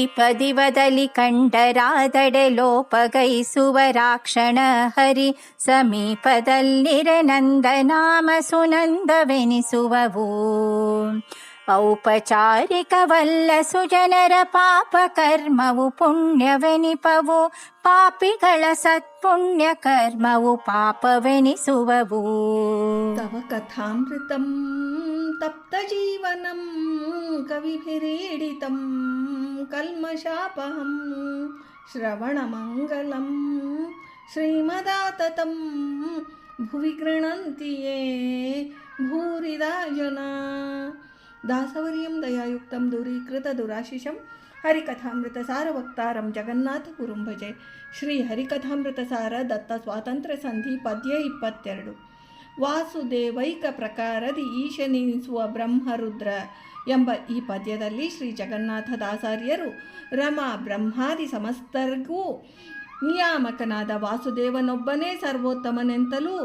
ದೀಪದಿವದಲ್ಲಿ ಕಂಡರಾದಡೆ ಲೋಪಗೈಸುವ ರಾಕ್ಷಣ ಹರಿ ಸಮೀಪದಲ್ಲಿರೆ ನಂದನಾಮ ಸುನಂದವೆನಿಸುವವು ಔಪಚಾರಿಕವಲ್ಲ ಸುಜನರ ಪಾಪ ಕರ್ಮವು ಪುಣ್ಯವೆನಿಪವು ಪಾಪಿಗಳ ಸತ್ಪುಣ್ಯ ಕರ್ಮವು ಪಾಪವೆನಿಸುವವು तव कथामृतं तप्तजीवनं कविभिरीडितं कल्मशापहं श्रवणमङ्गलं श्रीमदाततं भुवि गृह्णन्ति ये भूरिदा जना दासवर्यं दयायुक्तं दूरीकृतदुराशिषं हरिकथामृतसारवक्तारं जगन्नाथगुरुं भजे श्रीहरिकथामृतसार दत्तस्वातन्त्र्यसन्धि पद्ये इप्पत्तेरडु ವಾಸುದೇವೈಕ ಪ್ರಕಾರದಿ ಈಶನೆನಿಸುವ ಬ್ರಹ್ಮರುದ್ರ ಎಂಬ ಈ ಪದ್ಯದಲ್ಲಿ ಶ್ರೀ ಜಗನ್ನಾಥದಾಸಾರ್ಯರು ರಮ ಬ್ರಹ್ಮಾದಿ ಸಮಸ್ತರಿಗೂ ನಿಯಾಮಕನಾದ ವಾಸುದೇವನೊಬ್ಬನೇ ಸರ್ವೋತ್ತಮನೆಂತಲೂ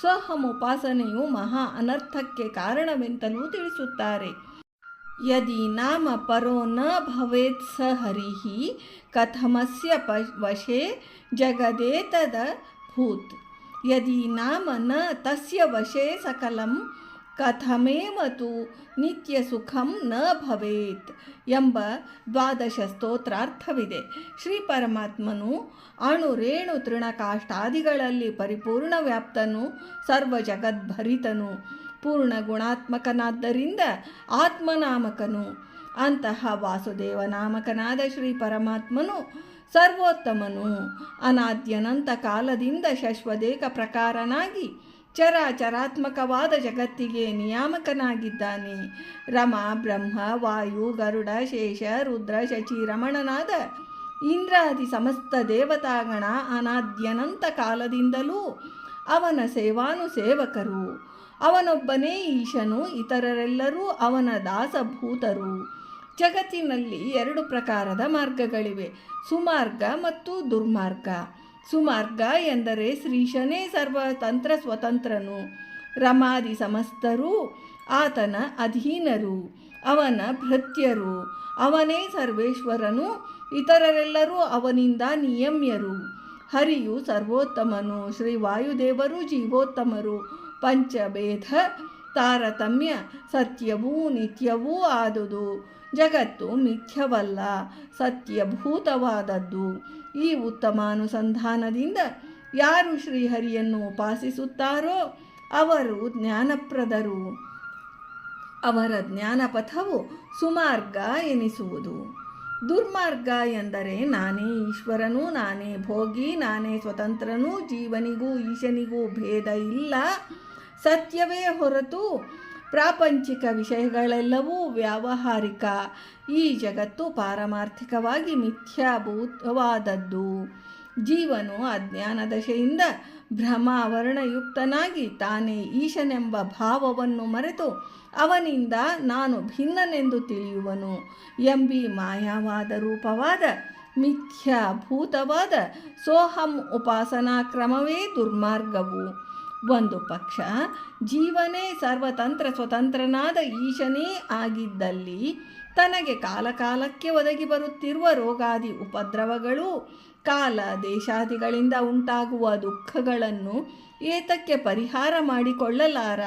ಸ್ವಹಂ ಉಪಾಸನೆಯು ಮಹಾ ಅನರ್ಥಕ್ಕೆ ಕಾರಣವೆಂತಲೂ ತಿಳಿಸುತ್ತಾರೆ. ಯದಿ ನಾಮ ಪರೋ ನ ಭವೇತ್ ಸ ಹರಿಹಿ ಕಥಮಸ್ಯ ಪ ವಶೇ ಜಗದೇತದ ಭೂತ್. ನಾಮ ನ ತಸ್ಯ ವಶೇ ಸಕಲಂ ಕಥಮೇವ ತು ನಿತ್ಯ ಸುಖಂ ನ ಭವೇತ್ ಎಂಬ ದ್ವಾದಶ ಸ್ತೋತ್ರಾರ್ಥವಿದೆ ಶ್ರೀ ಪರಮಾತ್ಮನು ಅಣು ರೇಣು ತೃಣಕಾಷ್ಟಾದಿಗಳಲ್ಲಿ ಪರಿಪೂರ್ಣ ವ್ಯಾಪ್ತನು ಸರ್ವ ಜಗದ್ಭರಿತನು ಪೂರ್ಣ ಗುಣಾತ್ಮಕನಾದ್ದರಿಂದ ಆತ್ಮನಾಮಕನು. ಅಂತಹ ವಾಸುದೇವ ನಾಮಕನಾದ ಶ್ರೀ ಪರಮಾತ್ಮನು ಸರ್ವೋತ್ತಮನು. ಅನಾದ್ಯನಂತ ಕಾಲದಿಂದ ಶಶ್ವದೇಕ ಪ್ರಕಾರನಾಗಿ ಚರಾಚರಾತ್ಮಕವಾದ ಜಗತ್ತಿಗೆ ನಿಯಾಮಕನಾಗಿದ್ದಾನೆ. ರಮ, ಬ್ರಹ್ಮ, ವಾಯು, ಗರುಡ, ಶೇಷ, ರುದ್ರ, ಶಚಿ, ರಮಣನಾದ ಇಂದ್ರಾದಿ ಸಮಸ್ತ ದೇವತಾಗಣ ಅನಾದ್ಯನಂತ ಕಾಲದಿಂದಲೂ ಅವನ ಸೇವಾನು ಸೇವಕರು. ಅವನೊಬ್ಬನೇ ಈಶನು, ಇತರರೆಲ್ಲರೂ ಅವನ ದಾಸಭೂತರು. ಜಗತ್ತಿನಲ್ಲಿ ಎರಡು ಪ್ರಕಾರದ ಮಾರ್ಗಗಳಿವೆ. ಸುಮಾರ್ಗ ಮತ್ತು ದುರ್ಮಾರ್ಗ. ಸುಮಾರ್ಗ ಎಂದರೆ ಶ್ರೀಶನೇ ಸರ್ವತಂತ್ರ ಸ್ವತಂತ್ರನು. ರಮಾದಿ ಸಮಸ್ತರು ಆತನ ಅಧೀನರು. ಅವನ ಭೃತ್ಯರು. ಅವನೇ ಸರ್ವೇಶ್ವರನು. ಇತರರೆಲ್ಲರೂ ಅವನಿಂದ ನಿಯಮ್ಯರು. ಹರಿಯು ಸರ್ವೋತ್ತಮನು. ಶ್ರೀ ವಾಯುದೇವರು ಜೀವೋತ್ತಮರು. ಪಂಚಭೇದ ತಾರತಮ್ಯ ಸತ್ಯವೂ ನಿತ್ಯವೂ ಆದುದು. ಜಗತ್ತು ಮಿಥ್ಯವಲ್ಲ ಸತ್ಯಭೂತವಾದದ್ದು ಈ ಉತ್ತಮ ಅನುಸಂಧಾನದಿಂದ ಯಾರು ಶ್ರೀಹರಿಯನ್ನು ಉಪಾಸಿಸುತ್ತಾರೋ ಅವರು ಜ್ಞಾನಪ್ರದರು. ಅವರ ಜ್ಞಾನಪಥವು ಸುಮಾರ್ಗ ಎನಿಸುವುದು. ದುರ್ಮಾರ್ಗ ಎಂದರೆ ನಾನೇ ಈಶ್ವರನು, ನಾನೇ ಭೋಗಿ, ನಾನೇ ಸ್ವತಂತ್ರನು, ಜೀವನಿಗೂ ಈಶನಿಗೂ ಭೇದ ಇಲ್ಲ. ಸತ್ಯವೇ ಹೊರತು ಪ್ರಾಪಂಚಿಕ ವಿಷಯಗಳೆಲ್ಲವೂ ವ್ಯಾವಹಾರಿಕ. ಈ ಜಗತ್ತು ಪಾರಮಾರ್ಥಿಕವಾಗಿ ಮಿಥ್ಯಾಭೂತವಾದದ್ದು. ಜೀವನು ಅಜ್ಞಾನ ದಶೆಯಿಂದ ಭ್ರಮಾವರಣಯುಕ್ತನಾಗಿ ತಾನೇ ಈಶನೆಂಬ ಭಾವವನ್ನು ಮರೆತು ಅವನಿಂದ ನಾನು ಭಿನ್ನನೆಂದು ತಿಳಿಯುವನು. ಎಂಬಿ ಮಾಯಾವಾದ ರೂಪವಾದ ಮಿಥ್ಯಾಭೂತವಾದ ಸೋಹಂ ಉಪಾಸನಾ ಕ್ರಮವೇ ದುರ್ಮಾರ್ಗವು. ಒಂದು ಪಕ್ಷ ಜೀವನೇ ಸರ್ವತಂತ್ರ ಸ್ವತಂತ್ರನಾದ ಈಶನೇ ಆಗಿದ್ದಲ್ಲಿ ತನಗೆ ಕಾಲಕಾಲಕ್ಕೆ ಒದಗಿ ಬರುತ್ತಿರುವ ರೋಗಾದಿ ಉಪದ್ರವಗಳು, ಕಾಲ ದೇಶಾದಿಗಳಿಂದ ಉಂಟಾಗುವ ದುಃಖಗಳನ್ನು ಏತಕ್ಕೆ ಪರಿಹಾರ ಮಾಡಿಕೊಳ್ಳಲಾರ?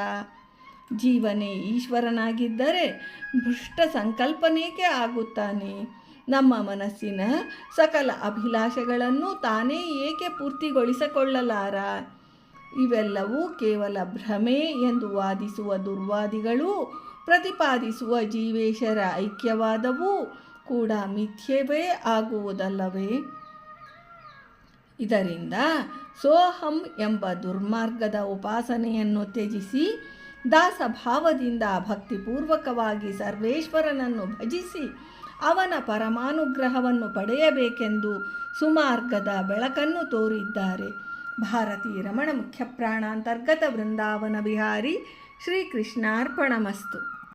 ಜೀವನೇ ಈಶ್ವರನಾಗಿದ್ದರೆ ಭ್ರಷ್ಟ ಸಂಕಲ್ಪನೇಕೆ ಆಗುತ್ತಾನೆ? ನಮ್ಮ ಮನಸ್ಸಿನ ಸಕಲ ಅಭಿಲಾಷೆಗಳನ್ನು ತಾನೇ ಏಕೆ ಪೂರ್ತಿಗೊಳಿಸಿಕೊಳ್ಳಲಾರ? ಇವೆಲ್ಲವೂ ಕೇವಲ ಭ್ರಮೆ ಎಂದು ವಾದಿಸುವ ದುರ್ವಾದಿಗಳು, ಪ್ರತಿಪಾದಿಸುವ ಜೀವೇಶರ ಐಕ್ಯವಾದವೂ ಕೂಡ ಮಿಥ್ಯವೇ ಆಗುವುದಲ್ಲವೇ? ಇದರಿಂದ ಸೋಹಂ ಎಂಬ ದುರ್ಮಾರ್ಗದ ಉಪಾಸನೆಯನ್ನು ತ್ಯಜಿಸಿ, ದಾಸಭಾವದಿಂದ ಭಕ್ತಿಪೂರ್ವಕವಾಗಿ ಸರ್ವೇಶ್ವರನನ್ನು ಭಜಿಸಿ, ಅವನ ಪರಮಾನುಗ್ರಹವನ್ನು ಪಡೆಯಬೇಕೆಂದು ಸುಮಾರ್ಗದ ಬೆಳಕನ್ನು ತೋರಿದ್ದಾರೆ. ಭಾರತೀ ರಮಣ ಮುಖ್ಯಪ್ರಾಣಾಂತರ್ಗತ ವೃಂದಾವನ ಬಿಹಾರಿ ಶ್ರೀಕೃಷ್ಣಾರ್ಪಣಮಸ್ತು.